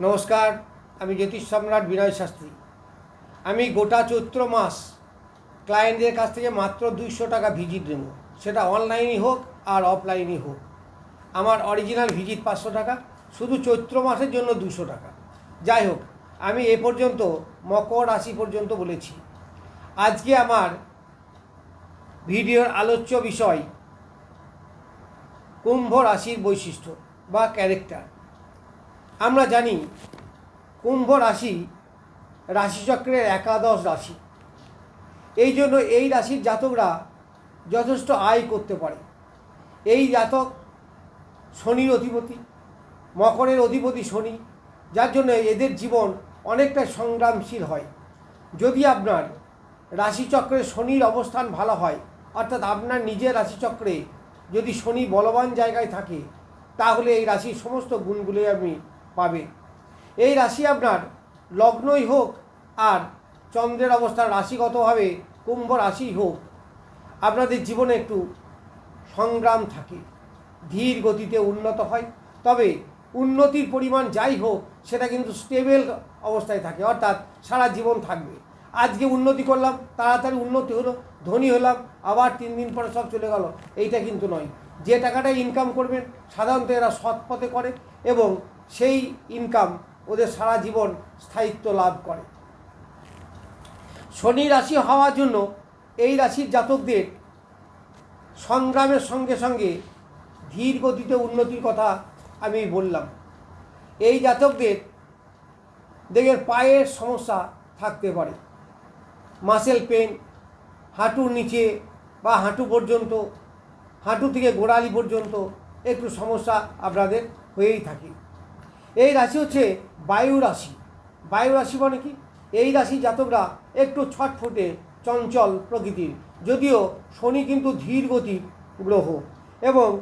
নমস্কার, আমি জ্যোতিষ সম্রাট বিনয় শাস্ত্রী। আমি গোটা চৈত্র মাস ক্লায়েন্টদের কাছ থেকে মাত্র দুইশো টাকা ভিজিট নেব। সেটা অনলাইনই হোক আর অফলাইনই হোক। আমার অরিজিনাল ভিজিট পাঁচশো টাকা, শুধু চৈত্র মাসের জন্য দুশো টাকা। যাই হোক, আমি এ পর্যন্ত, মকর রাশি পর্যন্ত বলেছি। আজকে আমার ভিডিওর আলোচ্য বিষয়, কুম্ভ রাশির বৈশিষ্ট্য বা ক্যারেক্টার আমরা জানি কুম্ভ রাশি রাশিচক্রের একাদশ রাশি। এই জন্য এই রাশির জাতকরা যথেষ্ট আয় করতে পারে। এই জাতক শনির অধিপতি, মকরের অধিপতি শনি, যার জন্য এদের জীবন অনেকটা সংগ্রামশীল হয়। যদি আপনার রাশিচক্রে শনির অবস্থান ভালো হয়, অর্থাৎ আপনার নিজের রাশিচক্রে যদি শনি বলবান জায়গায় থাকে, তাহলে এই রাশির সমস্ত গুণগুলোই আপনি পাবেন। এই রাশি আপনার লগ্নই হোক আর চন্দ্রের অবস্থান রাশিগতভাবে কুম্ভ রাশি হোক, আপনাদের জীবনে একটু সংগ্রাম থাকে, ধীর গতিতে উন্নত হয়। তবে উন্নতির পরিমাণ যাই হোক, সেটা কিন্তু স্টেবল অবস্থায় থাকে, অর্থাৎ সারা জীবন থাকবে। আজকে উন্নতি করলাম, তাড়াতাড়ি উন্নতি হলো, ধনী হলাম, আবার তিন দিন পরে সব চলে গেল, এইটা কিন্তু নয়। যে টাকাটা ইনকাম করবেন, সাধারণত এরা সৎ পথে করে এবং সেই ইনকাম ওদের সারা জীবন স্থায়িত্ব লাভ করে। শনি রাশি হওয়ার জন্য এই রাশির জাতকদের সংগ্রামের সঙ্গে সঙ্গে ধীর গতিতে উন্নতির কথা আমি বললাম। এই জাতকদের দেখের পায়ের সমস্যা থাকতে পারে। মাসেল পেন হাঁটুর নিচে বা হাঁটু পর্যন্ত, হাঁটু থেকে গোড়ালি পর্যন্ত একটু সমস্যা আপনাদের হয়েই থাকে। এই রাশি হচ্ছে বায়ু রাশি। বায়ু রাশি মানে কি? এই রাশি জাতকরা একটু ছটফটে চঞ্চল প্রকৃতির। যদিও শনি কিন্তু ধীর গতির গ্রহ এবং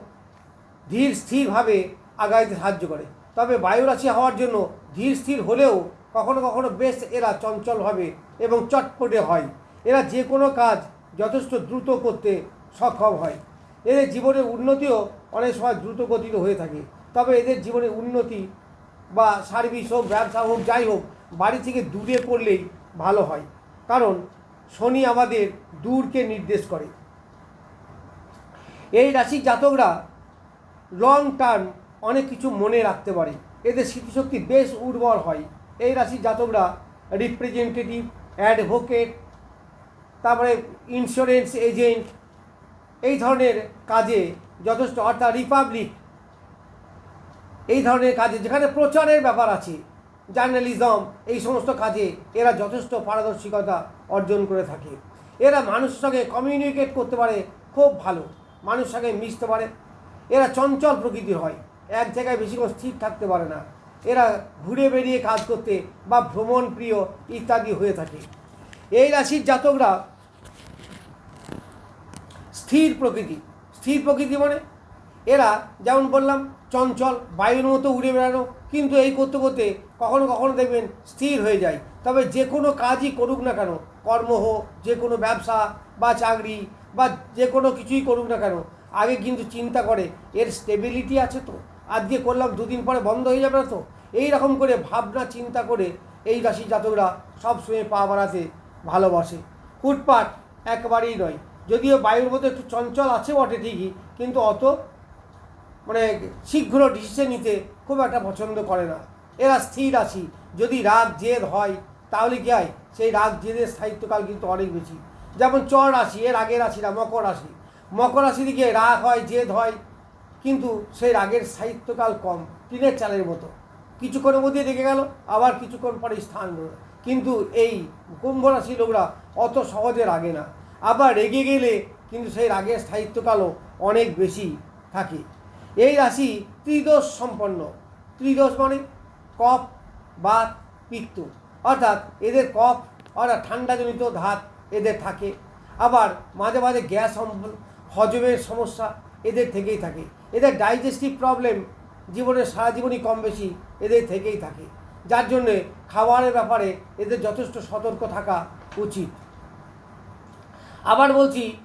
ধীর স্থিরভাবে আগাইতে সাহায্য করে। তবে বায়ু রাশি হওয়ার জন্য ধীর স্থির হলেও কখনো কখনো বেশ এরা চঞ্চল হবে এবং চটপটে হয়। এরা যে কোনো কাজ যথেষ্ট দ্রুত করতে সক্ষম হয়। এদের জীবনের উন্নতিও অনেক সময় দ্রুত গতিতে হয়ে থাকে। তবে এদের জীবনে উন্নতি বা সার্ভিস হোক, ব্যবসা হোক, যাই হোক, বাড়ি থেকে দূরে করলেই ভালো হয়। কারণ শনি আমাদের দূরকে নির্দেশ করে। এই রাশির জাতকরা লং টার্ম অনেক কিছু মনে রাখতে পারে। এদের স্মৃতিশক্তি বেশ উর্বর হয়। এই রাশির জাতকরা রিপ্রেজেন্টেটিভ অ্যাডভোকেট তারপরে ইন্স্যুরেন্স এজেন্ট এই ধরনের কাজে যথেষ্ট, অর্থাৎ রিপাবলিক এই ধরনের কাজে, যেখানে প্রচারের ব্যাপার আছে জার্নালিজম এই সমস্ত কাজে এরা যথেষ্ট পারদর্শিকতা অর্জন করে থাকে। এরা মানুষের সঙ্গে কমিউনিকেট করতে পারে খুব ভালো, মানুষের সঙ্গে মিশতে পারে। এরা চঞ্চল প্রকৃতির হয়, এক জায়গায় বেশিক্ষণ স্থির থাকতে পারে না। এরা ঘুরে বেরিয়ে কাজ করতে বা ভ্রমণ প্রিয় ইত্যাদি হয়ে থাকে। এই রাশির জাতকরা স্থির প্রকৃতি। স্থির প্রকৃতি মানে এরা, যেমন বললাম, চঞ্চল, বায়ুর মতো উড়ে বেড়ানো, কিন্তু এই করতে করতে কখনো কখনো দেখবেন স্থির হয়ে যায়। তবে যে কোনো কাজই করুক না কেন, কর্ম হোক, যে কোনো ব্যবসা বা চাকরি বা যে কোনো কিছুই করুক না কেন, আগে কিন্তু চিন্তা করে, এর স্টেবিলিটি আছে তো? আজকে করলাম, দুদিন পরে বন্ধ হয়ে যাবে না তো? এই রকম করে ভাবনা, চিন্তা করে এই রাশি জাতকরা সবসময় পা বাড়াতে ভালোবাসে। ফুটপাট একবারেই নয়, যদিও বায়ুর মধ্যে একটু চঞ্চল আছে বটে ঠিকই, কিন্তু অত মানে শীঘ্র ডিসিশন নিতে খুব একটা পছন্দ করে না। এরা স্থির আছি। যদি রাগ জেদ হয়, তাহলে কি হয়? সেই রাগ জেদের স্থায়িত্বকাল কিন্তু অনেক বেশি। যেমন চর রাশি, এর আগের রাশি না, মকর রাশি। মকর রাশি দিকে রাগ হয়, জেদ হয়, কিন্তু সেই রাগের স্থায়িত্বকাল কম, টিনের চালের মতো। কিছুক্ষণের মধ্যে রেগে গেল, আবার কিছুক্ষণ পরে স্থান কিন্তু এই কুম্ভ রাশি লোকরা অত সহজে রাগে না। আবার রেগে গেলে কিন্তু সেই রাগের স্থায়িত্বকালও অনেক বেশি থাকে। এই রাশি ত্রিদোষ সম্পন্ন। ত্রিদোষ মানে কফ বাত পিত্ত। অর্থাৎ এদের কফ, অর্থাৎ ঠান্ডাজনিত ধাত এদের থাকে। আবার মাঝে মাঝে গ্যাস হজমের সমস্যা এদের থেকেই থাকে। এদের ডাইজেস্টিভ প্রবলেম জীবনের সারা জীবনই কম বেশি এদের থেকেই থাকে। যার জন্যে খাবারের ব্যাপারে এদের যথেষ্ট সতর্ক থাকা উচিত। আবার বলছি,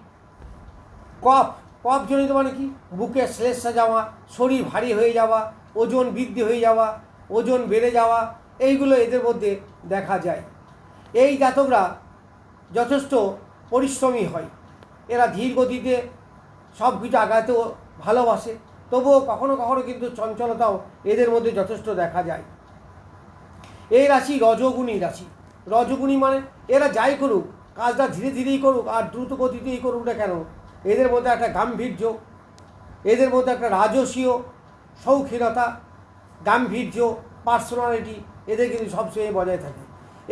কফ কফ জনিত মানে কি? বুকে শ্লেষা যাওয়া, শরীর ভারী হয়ে যাওয়া, ওজন বৃদ্ধি হয়ে যাওয়া, ওজন বেড়ে যাওয়া, এইগুলো এদের মধ্যে দেখা যায়। এই জাতকরা যথেষ্ট পরিশ্রমী হয়। এরা ধীর গতিতে সব কিছু আগাতেও ভালোবাসে। তবুও কখনো কখনো কিন্তু চঞ্চলতাও এদের মধ্যে যথেষ্ট দেখা যায়। এই রাশি রজগুণী রাশি। রজগুণী মানে এরা যাই করুক, কাজটা ধীরে ধীরেই করুক আর দ্রুত গতিতেই করুক না কেন এদের মধ্যে একটা গাম্ভীর্য, এদের মধ্যে একটা রাজসীয় শৌখিনতা, গাম্ভীর্য, পার্সোনালিটি, এদের কিন্তু সবসময় বজায় থাকে।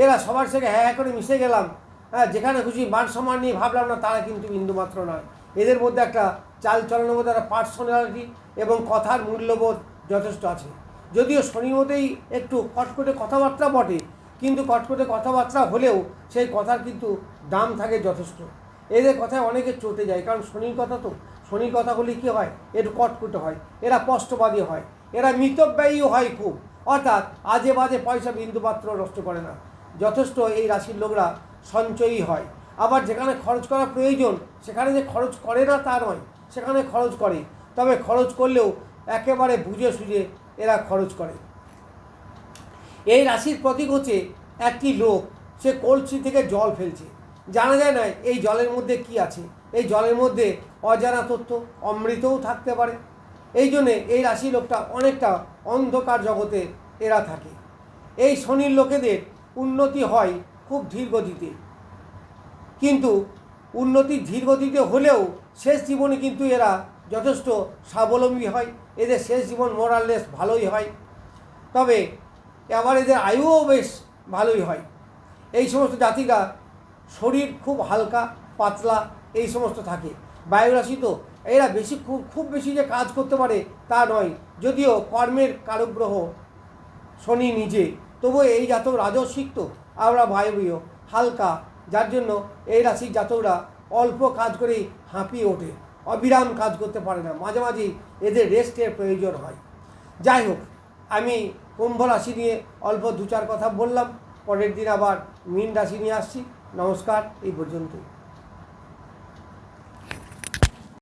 এরা সবার সঙ্গে হ্যাঁ হ্যাঁ করে মিশে গেলাম হ্যাঁ যেখানে খুশি মান সম্মান নিয়ে ভাবলাম না, তারা কিন্তু বিন্দুমাত্র নয়। এদের মধ্যে একটা চাল চলনের মধ্যে একটা পার্সোনালিটি এবং কথার মূল্যবোধ যথেষ্ট আছে। যদিও শনির মধ্যেই একটু কটকটে কথাবার্তা বটে, কিন্তু কটকটে কথাবার্তা হলেও সেই কথার কিন্তু দাম থাকে যথেষ্ট। এদের কথায় অনেকে চটে যায়, কারণ শনির কথা তো, শনির কথা বলে কী হয়? একটু কটকুটে হয়, এরা স্পষ্টবাদী হয়, এরা মিতব্যয়ীও হয় খুব। অর্থাৎ আজে বাজে পয়সা বিন্দুমাত্র নষ্ট করে না। যথেষ্ট এই রাশির লোকরা সঞ্চয়ী হয়। আবার যেখানে খরচ করা প্রয়োজন, সেখানে যে খরচ করে না তা নয়, সেখানে খরচ করে। তবে খরচ করলেও একেবারে বুঝে সুঝে এরা খরচ করে। এই রাশির প্রতীক হচ্ছে একটি লোক, সে কলসি থেকে জল ফেলছে। জানা যায় না এই জলের মধ্যে কি আছে। এই জলের মধ্যে অজানা তথ্য অমৃতও থাকতে পারে। এই জন্যে এই রাশি লোকটা অনেকটা অন্ধকার জগতে এরা থাকে। এই শনির লোকেদের উন্নতি হয় খুব ধীর গতিতে। কিন্তু উন্নতি ধীর গতিতে হলেও শেষ জীবনে কিন্তু এরা যথেষ্ট স্বাবলম্বী হয়। এদের শেষ জীবন মোরাললেস ভালোই হয়। তবে আবার এদের আয়ুও বেশ ভালোই হয়। এই সমস্ত জাতিরা শরীর খুব হালকা, পাতলা, এই সমস্ত থাকে। বায়ুরাশি তো, এরা বেশি খুব খুব বেশি যে কাজ করতে পারে তা নয়। যদিও কর্মের কারুগ্রহ শনি নিজে তবু এই জাতক রাজস্বিক তো, আমরা বায়বীয়, হালকা, যার জন্য এই রাশির জাতকরা অল্প কাজ করেই হাঁপিয়ে ওঠে, অবিরাম কাজ করতে পারে না। মাঝে মাঝেই এদের রেস্টের প্রয়োজন হয়। যাই হোক, আমি কুম্ভ রাশি নিয়ে অল্প দু চার কথা বললাম, পরের দিন আবার মীন রাশি নিয়ে আসছি। নমস্কার এই পর্যন্তই।